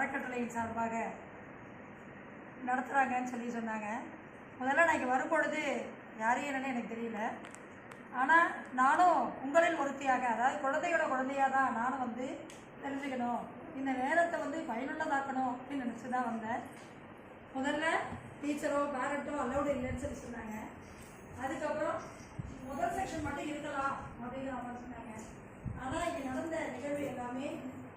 அறக்கட்டளையின் சார்பாக நடத்துகிறாங்கன்னு சொல்லி சொன்னாங்க. முதல்ல நான் இங்கே வரும்பொழுது யாரையும் என்னன்னு எனக்கு தெரியல. ஆனால் நானும் உங்களில் ஒருத்தியாக அதாவது குழந்தைகளோட குழந்தையாக தான் நானும் வந்து தெரிஞ்சுக்கணும். இந்த நேரத்தை வந்து பயனுள்ளதாக்கணும் அப்படின்னு நினச்சி தான் வந்தேன். முதல்ல டீச்சரோ பேரண்ட்டோ அலௌடு இல்லைன்னு சொல்லி சொன்னாங்க. அதுக்கப்புறம் முதல் செக்ஷன் மட்டும் இருக்கலாம் அப்படின்னு அவங்க சொன்னாங்க. ஆனால் இங்கே நடந்த நிகழ்வு எல்லாமே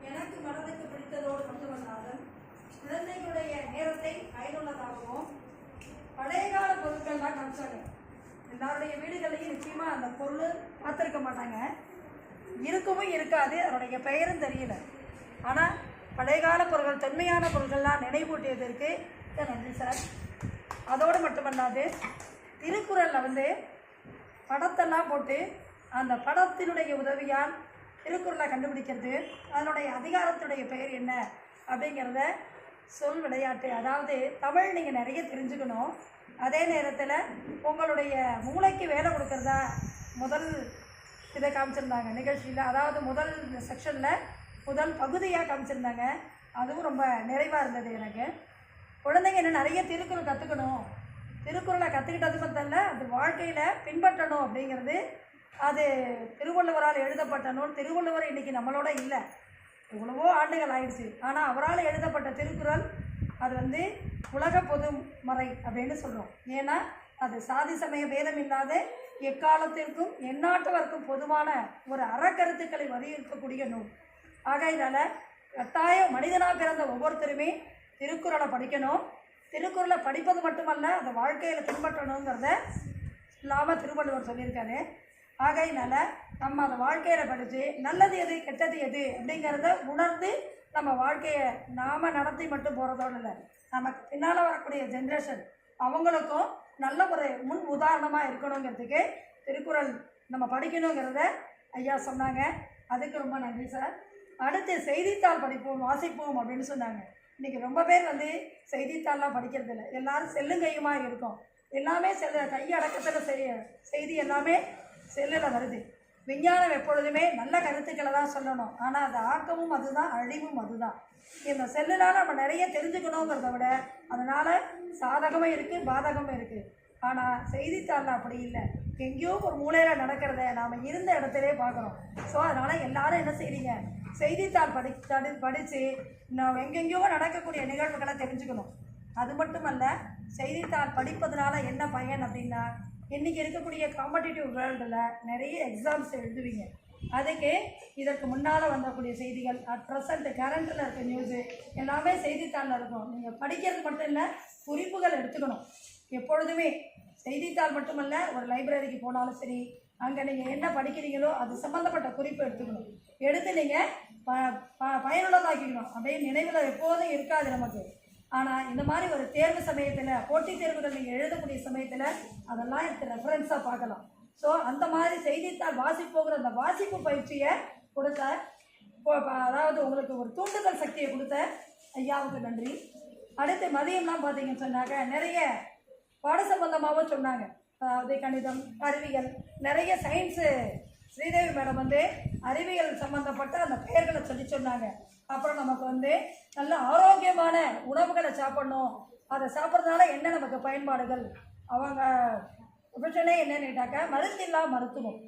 எனக்கு மனதுக்கு பிடித்ததோடு மட்டுமல்லாமல் குழந்தைகளுடைய நேரத்தை பயனுள்ளதாகவும் பழைய கால பொருட்கள்லாம் காமிச்சாங்க. எல்லாருடைய வீடுகளையும் நிச்சயமா அந்த பொருள் பார்த்துருக்க மாட்டாங்க. இருக்கவும் இருக்காது அதனுடைய பெயரும் தெரியல. ஆனால் பழைய கால பொருட்கள் தொன்மையான பொருட்கள்லாம் நினைவூட்டியதற்கு நன்றி சார். அதோடு மட்டுமல்லாது திருக்குறளில் வந்து படத்தெல்லாம் போட்டு அந்த படத்தினுடைய உதவியால் திருக்குறளை கண்டுபிடிக்கிறது. அதனுடைய அதிகாரத்துடைய பெயர் என்ன? அப்படிங்கிறத சொல் விளையாட்டு. அதாவது தமிழ் நீங்கள் நிறைய தெரிஞ்சுக்கணும். அதே நேரத்தில் உங்களுடைய மூளைக்கு வேலை கொடுக்கறதா முதல் இதை காமிச்சிருந்தாங்க. நிகழ்ச்சியில் அதாவது முதல் செக்ஷனில் முதல் பகுதியாக காமிச்சிருந்தாங்க. அதுவும் ரொம்ப நிறைவாக இருந்தது எனக்கு. குழந்தைங்க என்ன நிறைய திருக்குறள் கற்றுக்கணும் திருக்குறளை கற்றுக்கிட்டது மட்டும் இல்லை அது வாழ்க்கையில் பின்பற்றணும் அப்படிங்கிறது அது திருவள்ளுவரால் எழுதப்பட்ட நூல். திருவள்ளுவர் இன்றைக்கி நம்மளோட இல்லை. எவ்வளவோ ஆண்டுகள் ஆயிடுச்சு. ஆனால் அவரால் எழுதப்பட்ட திருக்குறள் அது வந்து உலக பொதுமறை அப்படின்னு சொல்கிறோம் ஏன்னா அது சாதி சமய பேதம் இல்லாத எக்காலத்திற்கும் எந்நாட்டவர்க்கும் பொதுவான ஒரு அறக்கருத்துக்களை வலியுறுத்தக்கூடிய நூல். ஆகையினால கட்டாயம் மனிதனாக பிறந்த ஒவ்வொருத்தருமே திருக்குறளை படிக்கணும். திருக்குறளை படிப்பது மட்டுமல்ல அதை வாழ்க்கையில் பின்பற்றணுங்கிறத இல்லாமல் திருவள்ளுவர் சொல்லியிருக்காரு. ஆகையினால நம்ம அதை வாழ்க்கையில் படித்து நல்லது எது கெட்டது எது அப்படிங்கிறத உணர்ந்து நம்ம வாழ்க்கையை நாம் நடத்தி மட்டும் போகிறதோடு இல்லை. நமக்கு பின்னால் வரக்கூடிய ஜென்ரேஷன் அவங்களுக்கும் நல்ல ஒரு முன் உதாரணமாக இருக்கணுங்கிறதுக்கு திருக்குறள் நம்ம படிக்கணுங்கிறத ஐயா சொன்னாங்க. அதுக்கு ரொம்ப நன்றி சார் அடுத்து செய்தித்தாள் படிப்போம் வாசிப்போம் அப்படின்னு சொன்னாங்க. இன்றைக்கி ரொம்ப பேர் வந்து செய்தித்தாள்லாம் படிக்கிறது இல்லை. எல்லாரும் செல்லுங்கையுமா இருக்கும். எல்லாமே செல்ல கையடக்கத்தில் செய்ய செய்தி எல்லாமே செல்லில் வருது. விஞ்ஞானம் எப்பொழுதுமே நல்ல கருத்துக்களை தான் சொல்லணும். ஆனால் அது ஆக்கமும் அதுதான் அழிவும் அதுதான். இந்த செல்லுனால் நம்ம நிறைய தெரிஞ்சுக்கணுங்கிறத விட அதனால் சாதகமும் இருக்குது பாதகமும் இருக்குது ஆனால் செய்தித்தாளில் அப்படி இல்லை. எங்கேயோ ஒரு மூலையில் நடக்கிறத நாம் இருந்த இடத்துலே பார்க்குறோம் ஸோ அதனால் எல்லாரும் என்ன செய்கிறீங்க செய்தித்தாள் படி தடி படித்து நான் எங்கெங்கேயோ நடக்கக்கூடிய நிகழ்வுகளை தெரிஞ்சுக்கணும். அது மட்டுமல்ல செய்தித்தாள் படிப்பதனால என்ன பயன் அப்படின்னா இன்றைக்கி இருக்கக்கூடிய காம்படிட்டிவ் வேர்ல்டில் நிறைய எக்ஸாம்ஸ் எழுதுவீங்க. அதுக்கு இதற்கு முன்னால் வந்தக்கூடிய செய்திகள் அட் ப்ரெசண்ட் கரண்ட்டில் இருக்க நியூஸு எல்லாமே செய்தித்தாளில் இருக்கும். நீங்கள் படிக்கிறது மட்டும் இல்லை குறிப்புகள் எடுத்துக்கணும். எப்பொழுதுமே செய்தித்தாள் மட்டுமல்ல ஒரு லைப்ரரிக்கு போனாலும் சரி அங்கே நீங்கள் என்ன படிக்கிறீங்களோ அது சம்மந்தப்பட்ட குறிப்பு எடுத்துக்கணும். எடுத்து நீங்கள் ப ப பயனுள்ளதாக்கிக்கணும். அப்படியே நினைவில் எப்போதும் இருக்காது நமக்கு. ஆனால் இந்த மாதிரி ஒரு தேர்வு சமயத்தில் போட்டித் தேர்வுகள் நீங்கள் எழுதக்கூடிய சமயத்தில் அதெல்லாம் எனக்கு ரெஃபரன்ஸாக பார்க்கலாம். ஸோ அந்த மாதிரி செய்தித்தாள் வாசிப்போங்கிற அந்த வாசிப்பு பயிற்சியை கொடுத்த அதாவது உங்களுக்கு ஒரு தூண்டுதல் சக்தியை கொடுத்த ஐயாவுக்கு நன்றி. அடுத்து மதியம்லாம் பார்த்தீங்கன்னு சொன்னாக்க நிறைய பாட சம்பந்தமாகவும் சொன்னாங்க. அதாவது கணிதம் அறிவியல் நிறைய சயின்ஸு ஸ்ரீதேவி மேடம் வந்து அறிவியல் சம்மந்தப்பட்ட அந்த பெயர்களை சொல்லி சொன்னாங்க. அப்புறம் நமக்கு வந்து நல்ல ஆரோக்கியமான உணவுகளை சாப்பிடணும். அதை சாப்பிட்றதுனால என்ன நமக்கு பயன்பாடுகள்? அவங்க ப்ரொஃபஷனே என்னன்னுட்டாக்க இல்லாமல் மருத்துவம்.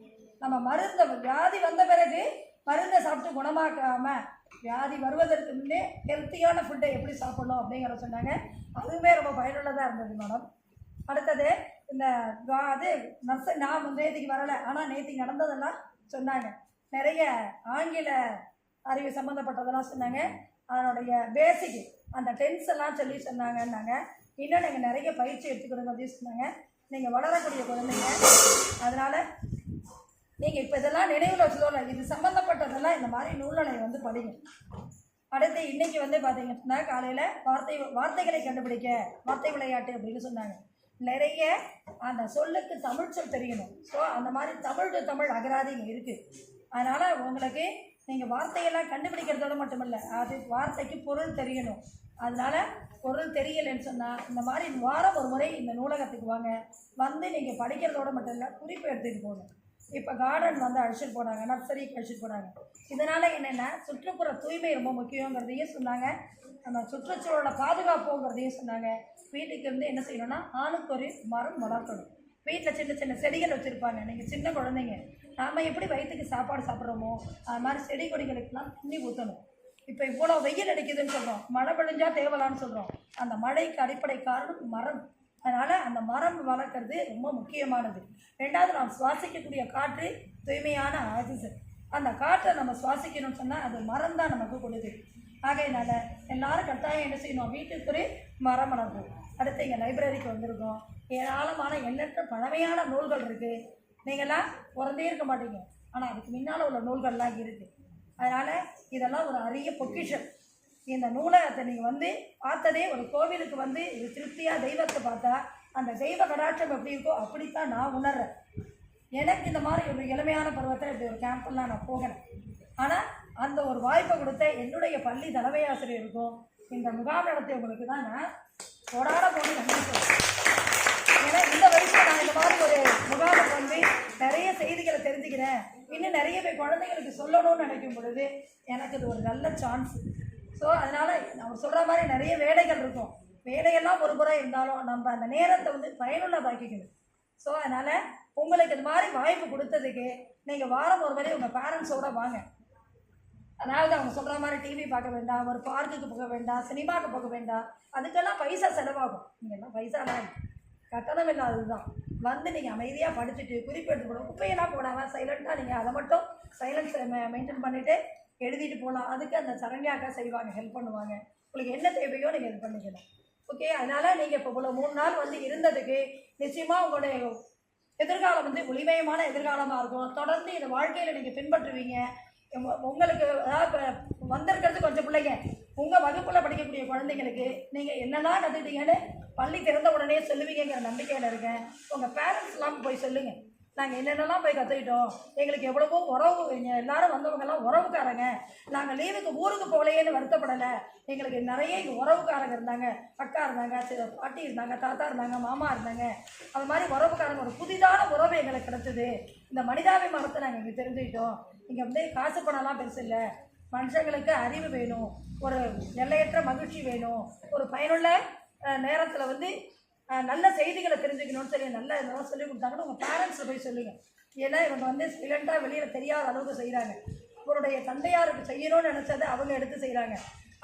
நம்ம மருந்தை வியாதி வந்த பிறகு மருந்தை சாப்பிட்டு குணமாக்காமல் வியாதி வருவதற்கு முன்னே ஹெல்த்தியான ஃபுட்டை எப்படி சாப்பிடணும் அப்படிங்கிற சொன்னாங்க. அதுவுமே ரொம்ப பயனுள்ளதாக இருந்தது மேடம். அடுத்தது இந்த அது நர்ஸ் நான் வந்து நேற்றுக்கு வரலை. ஆனால் நேற்றுக்கு நடந்ததெல்லாம் சொன்னாங்க. நிறைய ஆங்கில அறிவு சம்மந்தப்பட்டதெல்லாம் சொன்னாங்க. அதனுடைய பேசிக் அந்த டென்ஸ் எல்லாம் சொல்லி சொன்னாங்கன்னாங்க. இன்னும் நீங்கள் நிறைய பயிற்சி எடுத்துக்கணும் அப்படின்னு சொன்னாங்க. நீங்கள் வளரக்கூடிய குழந்தைங்க. அதனால் நீங்கள் இப்போ இதெல்லாம் நினைவில் வச்சுக்கோங்க. இது சம்மந்தப்பட்டதெல்லாம் இந்த மாதிரி நூலனை வந்து படிங்க. அடுத்து இன்னைக்கு வந்து பார்த்தீங்கன்னா காலையில் வார்த்தை வார்த்தைகளை கண்டுபிடிக்க வார்த்தை விளையாட்டு அப்படின்னு சொன்னாங்க. நிறைய அந்த சொல்லுக்கு தமிழ் சொல் தெரியணும் ஸோ அந்த மாதிரி தமிழ் டு தமிழ் அகராதி இங்கே இருக்குது அதனால் உங்களுக்கு நீங்கள் வார்த்தையெல்லாம் கண்டுபிடிக்கிறதோட மட்டுமல்ல அது வார்த்தைக்கு பொருள் தெரியணும். அதனால் பொருள் தெரியலைன்னு சொன்னால் இந்த மாதிரி வாரம் ஒரு முறை இந்த நூலகத்துக்கு வாங்க. வந்து நீங்கள் படிக்கிறதோட மட்டும் இல்லை குறிப்பு எடுத்துகிட்டு போகணும். இப்போ கார்டன் வந்து அழைச்சிட்டு போனாங்க நர்சரிக்கு அழைச்சிட்டு போனாங்க. இதனால் என்னென்னா சுற்றுப்புற தூய்மை ரொம்ப முக்கியங்கிறதையும் சொன்னாங்க. நம்ம சுற்றுச்சூழலை பாதுகாப்புங்கிறதையும் சொன்னாங்க. வீட்டுக்கு இருந்து என்ன செய்யணும்னா ஆணுக்கு ஒரு மரம் வளர்க்கணும். வீட்டில் சின்ன சின்ன செடிகள் வச்சுருப்பாங்க. நீங்கள் சின்ன குழந்தைங்க நாம் எப்படி வயிற்றுக்கு சாப்பாடு சாப்பிட்றோமோ அது மாதிரி செடி கொடிகளுக்கெல்லாம் தண்ணி ஊற்றணும் இப்போ இவ்வளோ வெயில் அடிக்குதுன்னு சொல்கிறோம் மழை பெழிஞ்சால் தேவலான்னு சொல்கிறோம் அந்த மழைக்கு அடிப்படை காரணம் மரம். அதனால் அந்த மரம் வளர்க்குறது ரொம்ப முக்கியமானது. ரெண்டாவது நாம் சுவாசிக்கக்கூடிய காற்று தூய்மையான ஆக்சிஜன் அந்த காற்றை நம்ம சுவாசிக்கணும்னு சொன்னால் அது மரம் தான் நமக்கு கொடுது ஆகையினால எல்லாரும் கட்டாயம் என்ன செய்யணும்? வீட்டுக்குறே மரம் வளர்ப்போம் அடுத்து இங்கே லைப்ரரிக்கு வந்திருக்கோம். ஏராளமான எண்ணற்ற பழமையான நூல்கள் இருக்குது நீங்களாம் பிறந்தே இருக்க மாட்டீங்க. ஆனால் அதுக்கு முன்னால் உள்ள நூல்கள்லாம் இருக்குது அதனால் இதெல்லாம் ஒரு அரிய பொக்கிஷம். இந்த நூலகத்தை நீங்கள் வந்து பார்த்ததே ஒரு கோவிலுக்கு வந்து இது திருப்தியாக தெய்வத்தை பார்த்தா அந்த தெய்வ கடாட்சம் எப்படி இருக்கோ அப்படித்தான் நான் உணர்றேன். எனக்கு இந்த மாதிரி ஒரு இளமையான பருவத்தில் இப்படி ஒரு கேம்ப்லாம் நான் போகிறேன் ஆனால் அந்த ஒரு வாய்ப்பை கொடுத்த என்னுடைய பள்ளி தலைமை ஆசிரியருக்கும் இந்த முகாம் நடத்தியவங்களுக்கு தான் நான் கொடாட போய் நன்றி சொல்கிறேன் ஏன்னா இந்த வயசில் நான் இந்த மாதிரி ஒரு முகாமுக்கு வந்து நிறைய செய்திகளை தெரிஞ்சுக்கிறேன். இன்னும் நிறைய பேர் குழந்தைங்களுக்கு சொல்லணும்னு நினைக்கும் பொழுது எனக்கு இது ஒரு நல்ல சான்ஸ் ஸோ அதனால் அவர் சொல்கிற மாதிரி நிறைய வேலைகள் இருக்கும். வேலையெல்லாம் ஒரு புறம் இருந்தாலும் நம்ம அந்த நேரத்தை வந்து பயனுள்ளதாக்கிக்கணும். ஸோ அதனால் உங்களுக்கு இது மாதிரி வாய்ப்பு கொடுத்ததுக்கு நீங்கள் வாரம் ஒரு வரையும் உங்கள் பேரண்ட்ஸோட வாங்க. அதாவது அவங்க சொல்கிற மாதிரி டிவி பார்க்க வேண்டாம் ஒரு பார்க்குக்கு போக வேண்டாம் சினிமாவுக்கு போக வேண்டாம். அதுக்கெல்லாம் பைசா செலவாகும். நீங்கள்லாம் பைசாலாம் இல்லை. கட்டணம் இல்லாதது தான் வந்து நீங்கள் அமைதியாக படிச்சுட்டு குறிப்பெடுத்து போடணும் குப்பையெல்லாம் போடாமல் சைலண்ட்டாக நீங்கள் அதை மட்டும் சைலன்ஸ் மெயின்டைன் பண்ணிவிட்டு எழுதிட்டு போகலாம் அதுக்கு அந்த சரண்யாக்கா செய்வாங்க ஹெல்ப் பண்ணுவாங்க. உங்களுக்கு என்ன தேவையோ நீங்கள் இது பண்ணிக்கலாம். ஓகே அதனால் நீங்கள் இப்போ இவ்வளோ மூணு நாள் வந்து இருந்ததுக்கு நிச்சயமாக உங்களுடைய எதிர்காலம் வந்து ஒளிமயமான எதிர்காலமாக இருக்கும். தொடர்ந்து இந்த வாழ்க்கையில் நீங்கள் பின்பற்றுவீங்க. உங்களுக்கு அதாவது இப்போ வந்திருக்கிறது கொஞ்சம் பிள்ளைங்க. உங்கள் வகுப்பில் படிக்கக்கூடிய குழந்தைங்களுக்கு நீங்கள் என்னெல்லாம் கற்றுக்கிட்டீங்கன்னு பள்ளி திறந்த உடனே சொல்லுவீங்கங்கிற நம்பிக்கையில் இருக்கேன் உங்கள் பேரண்ட்ஸ்லாம் போய் சொல்லுங்கள் நாங்கள் என்னென்னலாம் போய் கற்றுக்கிட்டோம் எங்களுக்கு எவ்வளவோ உறவு எல்லாரும் வந்தவங்கெல்லாம் உறவுக்காரங்க. நாங்கள் லீவுக்கு ஊருக்கு போகலையேன்னு வருத்தப்படலை. எங்களுக்கு நிறைய இங்கே உறவுக்காரங்க இருந்தாங்க. அக்கா இருந்தாங்க சில பாட்டி இருந்தாங்க தாத்தா இருந்தாங்க மாமா இருந்தாங்க. அது மாதிரி உறவுக்காரங்க ஒரு புதிதான உறவு எங்களுக்கு கிடைச்சது. இந்த மனிதாபிமானத்தை நாங்கள் இங்கே தெரிஞ்சுக்கிட்டோம். இங்கே வந்து காசு பணம்லாம் பெருசு இல்லை. மனுஷங்களுக்கு அறிவு வேணும் ஒரு எல்லையற்ற மகிழ்ச்சி வேணும் ஒரு பயனுள்ள நேரத்தில் வந்து நல்ல செய்திகளை தெரிஞ்சுக்கணும்னு சொல்லி நல்ல இதெல்லாம் சொல்லி கொடுத்தாங்கன்னு உங்கள் பேரண்ட்ஸை போய் சொல்லுங்கள் ஏன்னா இவங்க வந்து சைலண்ட்டாக வெளியில் தெரியாத அளவுக்கு செய்கிறாங்க அவருடைய தந்தையாருக்கு செய்யணும்னு நினச்சதை அவங்க எடுத்து செய்கிறாங்க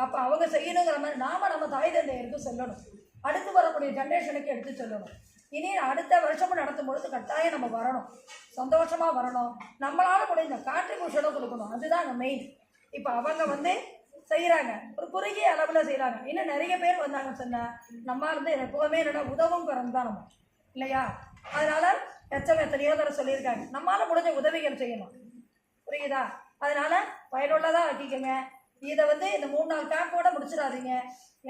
அப்போ அவங்க செய்யணுங்கிற மாதிரி நாம் நம்ம தாய் தந்தையருக்கு சொல்லணும். அடுத்து வரக்கூடிய ஜென்ரேஷனுக்கு எடுத்து சொல்லணும். இனி அடுத்த வருஷமும் நடத்தும் பொழுது கட்டாயம் நம்ம வரணும். சந்தோஷமாக வரணும். நம்மளால் முடிஞ்ச கான்ட்ரிபியூஷனும் கொடுக்கணும். அதுதான் மெயின் இப்போ அவங்க வந்து செய்கிறாங்க ஒரு குறுகிய அளவில் செய்கிறாங்க இன்னும் நிறைய பேர் வந்தாங்கன்னு சொன்னால் நம்ம இருந்து எப்போவுமே என்னென்னா உதவும் கரம் தான் நம்ம. இல்லையா? அதனால் எச்சம் எத்தனையோ தர சொல்லியிருக்காங்க. நம்மளால் முடிஞ்ச உதவிகள் செய்யணும் புரியுதா? அதனால் பயனுள்ளதாக ஆக்கிக்கோங்க. இதை வந்து இந்த மூணு நாள் கேம்போட முடிச்சிடாதீங்க.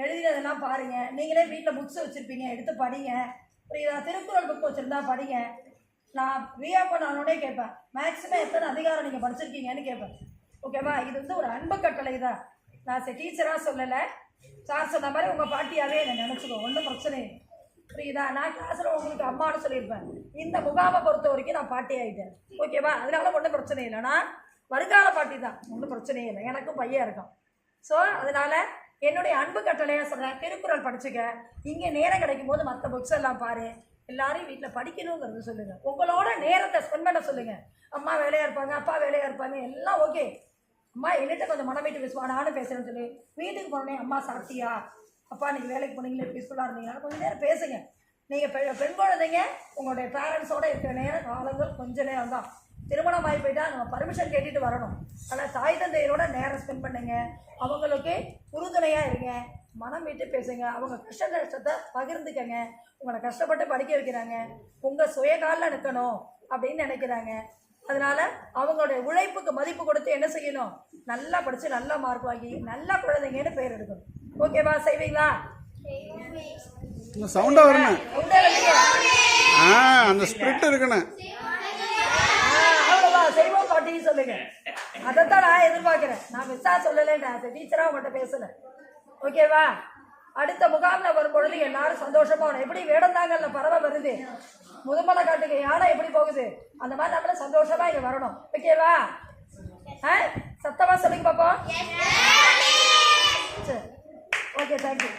எழுதினதெல்லாம் பாருங்க. நீங்களே வீட்டில் புக்ஸ் வச்சுருப்பீங்க. எடுத்து படிங்க. புரியுதா? திருக்குறள் புக் வச்சுருந்தா படிங்க. நான் ரீஆப்பன் ஆனோடனே கேட்பேன். மேக்ஸிமம் எத்தனை அதிகாரம் நீங்கள் படிச்சிருக்கீங்கன்னு கேட்பேன். ஓகேவா? இது வந்து ஒரு அன்பு கட்டளை தான். நான் சரி டீச்சராக சொல்லலை. சார் சொன்ன மாதிரி உங்கள் பாட்டியாகவே என்னை நினச்சிக்கோ. ஒன்றும் பிரச்சனை இல்லை. புரியுதா? நான் கிளாஸில் உங்களுக்கு அம்மானு சொல்லியிருப்பேன். இந்த முகாமை பொறுத்த வரைக்கும் நான் பாட்டி ஆகிட்டேன் ஓகேவா? அதனால ஒன்றும் பிரச்சனை இல்லைன்னா வருங்கால பாட்டி தான். ஒன்றும் பிரச்சனையே இல்லை. எனக்கும் பையன் இருக்கும் ஸோ அதனால் என்னுடைய அன்பு கட்டளையாக சொல்கிறேன் திருக்குறள் படிச்சுக்க. இங்கே நேரம் கிடைக்கும் போது மற்ற புக்ஸ் எல்லாம் பாரு. எல்லாரையும் வீட்டில் படிக்கணுங்கிறது சொல்லுங்கள் உங்களோட நேரத்தை ஸ்பெண்ட் பண்ண சொல்லுங்கள் அம்மா வேலையாக இருப்பாங்க அப்பா வேலையாக இருப்பாங்க. எல்லாம் ஓகே அம்மா என்கிட்ட கொஞ்சம் மனம் வீட்டு பேசுவா? நானும் பேசுகிறேன்னு சொல்லி. வீட்டுக்கு போனோடனே அம்மா சாப்பிட்டியா? அப்பா நீங்கள் வேலைக்கு போனீங்களே பீஸ்ஃபுல்லாக இருந்தீங்க. கொஞ்சம் நேரம் பேசுங்க. நீங்கள் பெ பெண் குழந்தைங்க உங்களுடைய பேரண்ட்ஸோடு இருக்கிற நேரம் காலங்கள் கொஞ்ச நேரம் தான். திருமணம் ஆகி போயிட்டா நம்ம பர்மிஷன் கேட்டுட்டு வரணும். ஆனால் தாய் தந்தையரோட நேரம் ஸ்பெண்ட் பண்ணுங்க. அவங்களுக்கு உறுதுணையாக இருங்க. மனம் விட்டு பேசுங்க. அவங்க கஷ்ட கஷ்டத்தை பகிர்ந்துக்கங்க. உங்களை கஷ்டப்பட்டு படிக்க வைக்கிறாங்க. உங்கள் சுயகாலில் நிற்கணும் அப்படின்னு நினைக்கிறாங்க. அதனால அவங்களுடைய உழைப்புக்கு மதிப்பு கொடுத்து என்ன செய்யணும்? நல்லா படித்து நல்ல மார்க் வாங்கி நல்ல குழந்தைங்கன்னு பேர் எடுக்கணும். ஓகேவா செய்வீங்களா? சவுண்டாக வரணும். ஆ அந்த ஸ்பிரிட் இருக்கணும். செய்வோம் சொல்லுங்க. அதைத்தான் நான் எதிர்பார்க்கிறேன். நான் மிஸ்ஸா சொல்லலைன்னு அந்த டீச்சராக உங்கள்கிட்ட பேசல. ஓகேவா அடுத்த முகாமில் வரும்பொழுது எல்லாரும் சந்தோஷமா எப்படி வேடந்தாங்கல்ல பறவை வருது? முதுமலை காட்டுக்கு யானை எப்படி போகுது? அந்த மாதிரி நம்மளும் சந்தோஷமா இங்க வரணும். ஓகேவா ஆ? சத்தமா சொல்லுங்க பாப்போம். சரி. Okay thank you